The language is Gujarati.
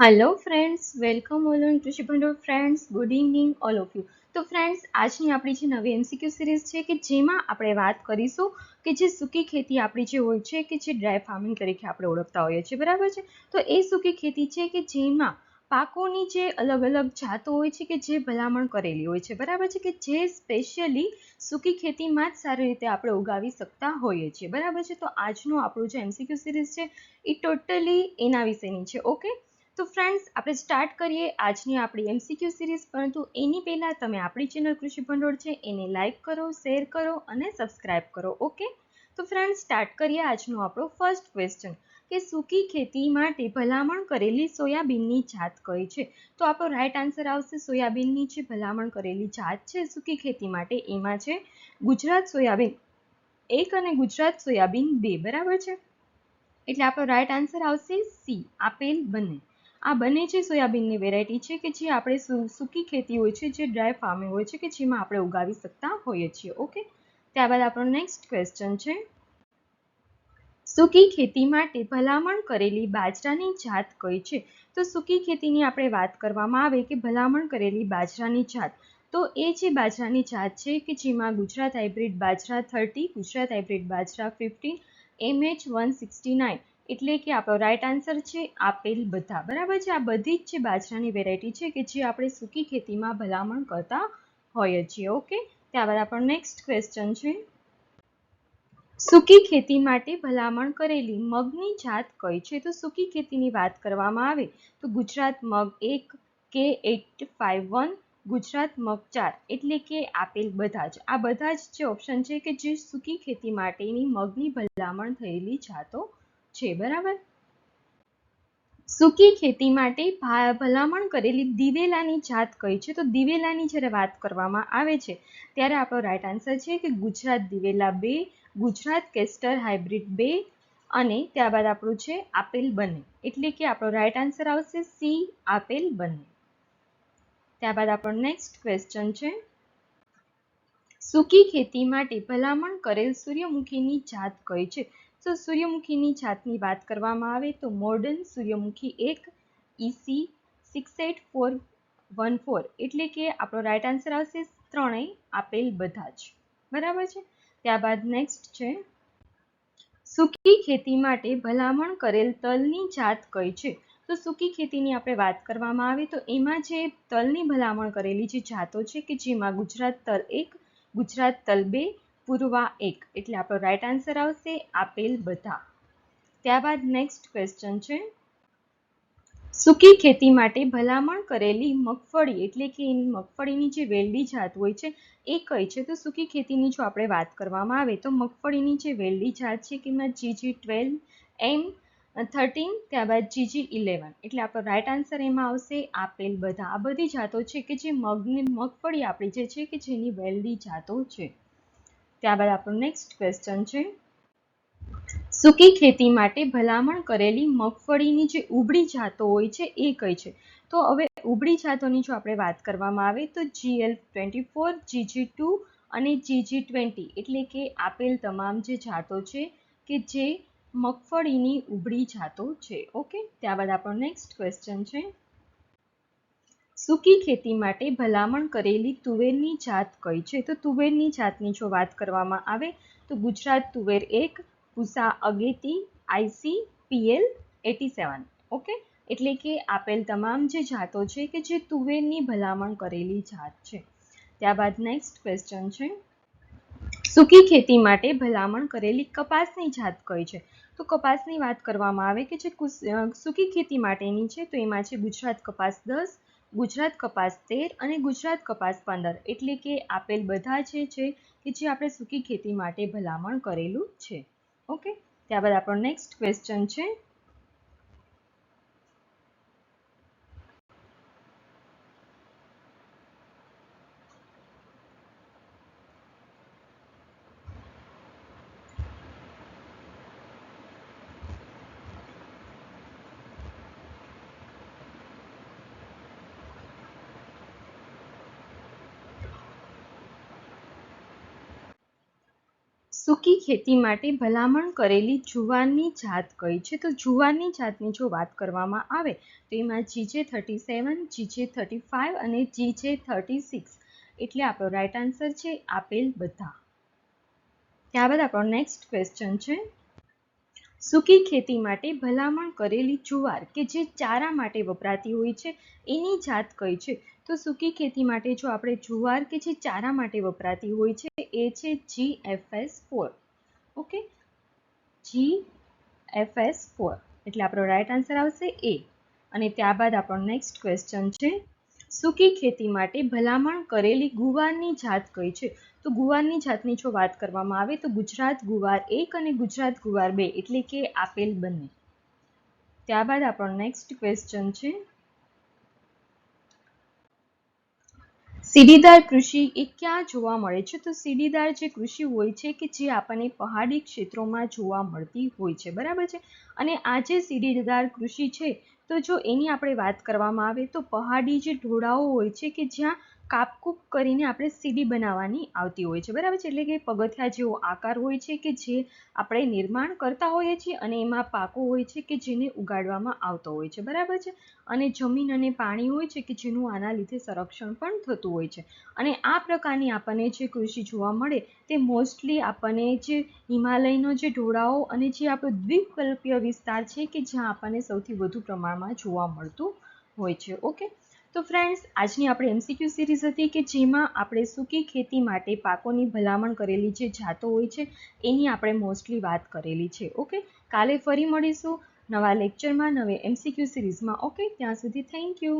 Hello friends welcome all on કૃષિ ભંડોળ friends good evening all of you તો ફ્રેન્ડ્સ આજની આપણી જે નવી એમસીક્યુ સિરીઝ છે કે જેમાં આપણે વાત કરીશું કે જે સૂકી ખેતી આપણી જે હોય છે કે જે ડ્રાય ફાર્મિંગ તરીકે આપણે ઓળખતા હોઈએ છીએ, બરાબર છે? તો એ સૂકી ખેતી છે કે જેમાં પાકોની જે અલગ અલગ જાતો હોય છે કે જે ભલામણ કરેલી હોય છે, બરાબર છે? કે જે સ્પેશિયલી સૂકી ખેતીમાં જ સારી રીતે આપણે ઉગાવી શકતા હોઈએ છીએ, બરાબર છે? તો આજનું આપણું જે એમસીક્યુ સિરીઝ છે એ ટોટલી એના વિશેની છે ઓકે તો ફ્રેન્ડ્સ આપણે સ્ટાર્ટ કરીએ આજની આપણી એમસીક્યુ સિરીઝ પરંતુ એની પહેલાં તમે આપણી ચેનલ કૃષિ ભંડોળ છે, એને લાઇક કરો શેર કરો અને સબસ્ક્રાઇબ કરો ઓકે તો ફ્રેન્ડ્સ સ્ટાર્ટ કરીએ આજનો આપણો ફર્સ્ટ ક્વેશ્ચન કે સૂકી ખેતી માટે ભલામણ કરેલી સોયાબીનની જાત કઈ છે? તો આપણો રાઈટ આન્સર આવશે સોયાબીનની જે ભલામણ કરેલી જાત છે સૂકી ખેતી માટે. એમાં છે ગુજરાત સોયાબીન એક અને ગુજરાત સોયાબીન બે, બરાબર છે? એટલે આપણો રાઈટ આન્સર આવશે સી, આપેલ બંને. આ બંને જે સોયાબીનની વેરાયટી છે કે જે આપણે સૂકી ખેતી હોય છે, જે ડ્રાય ફાર્મિંગ હોય છે કે જેમાં આપણે ઉગાવી શકતા હોઈએ છીએ ઓકે ત્યારબાદ આપણો નેક્સ્ટ ક્વેશ્ચન છે. સૂકી ખેતી માટે ભલામણ કરેલી બાજરાની જાત કઈ છે? તો સૂકી ખેતીની આપણે વાત કરવામાં આવે કે ભલામણ કરેલી બાજરાની જાત. તો એ જે બાજરાની જાત છે કે જેમાં Gujarat hybrid bajra thirty Gujarat hybrid bajra fifteen MH one sixty nine એટલે કે આપણો રાઈટ આન્સર છે આપેલ બધા. બરાબર છે? આ બધી જ છે બાજરાની વેરાયટી છે કે જે આપણે સૂકી ખેતીમાં ભલામણ કરતા હોઈએ છીએ, ઓકે? ત્યારબાદ આપણો નેક્સ્ટ ક્વેશ્ચન છે. સૂકી ખેતી માટે ભલામણ કરેલી મગની જાત કઈ છે? તો સૂકી ખેતીની વાત કરવામાં આવે તો ગુજરાત મગ એક K eight five one Gujarat મગ ચાર. એટલે કે આપેલ બધા જ. આ બધા જ જે ઓપ્શન છે કે જે સૂકી ખેતી માટેની મગની ભલામણ થયેલી જાતો છે, બરાબર? સૂકી ખેતી માટે ભલામણ કરેલી દિવેલાની જાત કઈ છે? તો દિવેલાની જ્યારે વાત કરવામાં આવે છે, ત્યારે આપણો રાઈટ આન્સર છે કે ગુજરાત દિવેલા બે, ગુજરાત કેસ્ટર હાઇબ્રિડ બે અને ત્યારબાદ આપણું છે આપેલ બને. એટલે કે આપણો રાઈટ આન્સર આવશે સી, આપેલ બંને. ત્યારબાદ આપણો નેક્સ્ટ ક્વેશ્ચન છે. સૂકી ખેતી માટે ભલામણ કરેલ સૂર્યમુખીની જાત કઈ છે? તો સૂર્યમુખીની જાતની વાત કરવામાં આવે તો મોર્ડન સૂર્યમુખી એક EC six eight four one four એટલે કે આપણો રાઇટ આન્સર આવશે ત્રણેય આપેલ બધા જ. બરાબર છે? ત્યારબાદ નેક્સ્ટ છે. સૂકી ખેતી માટે ભલામણ કરેલ તલની જાત કઈ છે? તો સૂકી ખેતીની આપણે વાત કરવામાં આવે તો એમાં જે તલની ભલામણ કરેલી જે જાતો છે કે જેમાં ગુજરાત તલ એક, ગુજરાત તલ બે પૂર્વા એક. એટલે આપણો રાઈટ આન્સર આવશે આપેલ બધા. ત્યારબાદ નેક્સ્ટ ક્વેશ્ચન છે. સૂકી ખેતી માટે ભલામણ કરેલી મગફળી, એટલે કે મગફળીની જે વેલડી જાત હોય છે, એ કઈ છે? તો સૂકી ખેતીની જો આપણે વાત કરવામાં આવે, તો મગફળીની જે વેલડી જાત છે કે જીજી ટ્વેલ્વ એમ થર્ટીન ત્યારબાદ જીજી ઇલેવન એટલે આપણો રાઈટ આન્સર એમાં આવશે આપેલ બધા. આ બધી જાતો છે કે જે મગની, મગફળી આપણી જે છે કે જેની વેલડી જાતો છે. ત્યારબાદ આપણું નેક્સ્ટ ક્વેશ્ચન છે. સૂકી ખેતી માટે ભલામણ કરેલી મગફળીની જે ઉબળી જાતો હોય છે, એ કઈ છે? તો હવે ઉબળી જાતોની જો આપણે વાત કરવામાં આવે તો GL twenty four GG two અને જીજી ટ્વેન્ટી એટલે કે આપેલ તમામ જે જાતો છે કે જે મગફળીની ઉબળી જાતો છે. ઓકે? ત્યારબાદ આપણો નેક્સ્ટ ક્વેશ્ચન છે. સૂકી ખેતી માટે ભલામણ કરેલી તુવેરની જાત કઈ છે? તો તુવેરની જાતની જો વાત કરવામાં આવે, તો ગુજરાત તુવેર એક, ભૂસા અગેતી IC PL AT seven. Okay? એટલે કે આપેલ તમામ જે જાતો છે કે જે તુવેરની ભલામણ કરેલી જાત છે. ત્યારબાદ નેક્સ્ટ ક્વેશ્ચન છે. સૂકી ખેતી માટે ભલામણ કરેલી કપાસની જાત કઈ છે? તો કપાસની વાત કરવામાં આવે કે જે સૂકી ખેતી માટેની છે, તો એમાં છે ગુજરાત કપાસ દસ ગુજરાત કપાસ તેર અને ગુજરાત કપાસ પંદર એટલે કે આપેલ બધા જે છે કે જે આપણે સૂકી ખેતી માટે ભલામણ કરેલું છે. ઓકે? ત્યારબાદ આપણો નેક્સ્ટ ક્વેશ્ચન છે. સૂકી ખેતી માટે ભલામણ કરેલી જુવારની જાત કઈ છે? તો જુવારની જાતની જો વાત કરવામાં આવે, તો એમાં GJ thirty seven GJ thirty five અને જીજે થર્ટી સિક્સ એટલે આપણો રાઇટ આન્સર છે આપેલ બધા. ત્યારબાદ આપણો નેક્સ્ટ ક્વેશ્ચન છે. સૂકી ખેતી માટે ભલામણ કરેલી જુવાર કે જે ચારા માટે વપરાતી હોય છે, એની જાત કઈ છે? તો સૂકી ખેતી માટે જો આપણે જુવાર કે જે ચારા માટે વપરાતી હોય છે, એ છે G F S four okay G F S four એટલે આપણો રાઈટ આન્સર આવશે એ અને ત્યારબાદ આપણો નેક્સ્ટ ક્વેશ્ચન છે સૂકી ખેતી માટે ભલામણ કરેલી ગુવારની જાત કઈ છે? તો ગુવારની જાતની જો વાત કરવામાં આવે તો ગુજરાત ગુવાર એક અને ગુજરાત ગુવાર બે એટલે કે આપેલ બંને. ત્યારબાદ આપણો નેક્સ્ટ ક્વેશ્ચન છે. સીડીદાર કૃષિ એ ક્યાં જોવા મળે છે? તો સીડીદાર જે કૃષિ હોય છે કે જે આપણને પહાડી ક્ષેત્રોમાં જોવા મળતી હોય છે. બરાબર છે? અને આ જે સીડીદાર કૃષિ છે તો જો એની આપણે વાત કરવામાં આવે તો પહાડી જે ઢોળાવો હોય છે કે જ્યાં કાપકૂપ કરીને આપણે સીડી બનાવવાની આવતી હોય છે. બરાબર છે? એટલે કે પગથિયા જેવો આકાર હોય છે કે જે આપણે નિર્માણ કરતા હોઈએ છીએ અને એમાં પાકો હોય છે કે જેને ઉગાડવામાં આવતો હોય છે. બરાબર છે? અને જમીન અને પાણી હોય છે કે જેનું આના લીધે સંરક્ષણ પણ થતું હોય છે. અને આ પ્રકારની આપણને જે કૃષિ જોવા મળે તે મોસ્ટલી આપણને જે હિમાલયનો જે ઢોળાવો અને જે આપણો દ્વીપકલ્પીય વિસ્તાર છે કે જ્યાં આપણને સૌથી વધુ પ્રમાણમાં જોવા મળતું હોય છે. ઓકે? તો ફ્રેન્ડ્સ આજની આપણે એમસીક્યુ સિરીઝ હતી કે જેમાં આપણે સૂકી ખેતી માટે પાકોની ભલામણ કરેલી જે જાતો હોય છે, એની આપણે મોસ્ટલી વાત કરેલી છે ઓકે કાલે ફરી મળીશું નવા લેક્ચરમાં નવે એમસીક્યુ સિરીઝમાં ઓકે ત્યાં સુધી થેન્ક યુ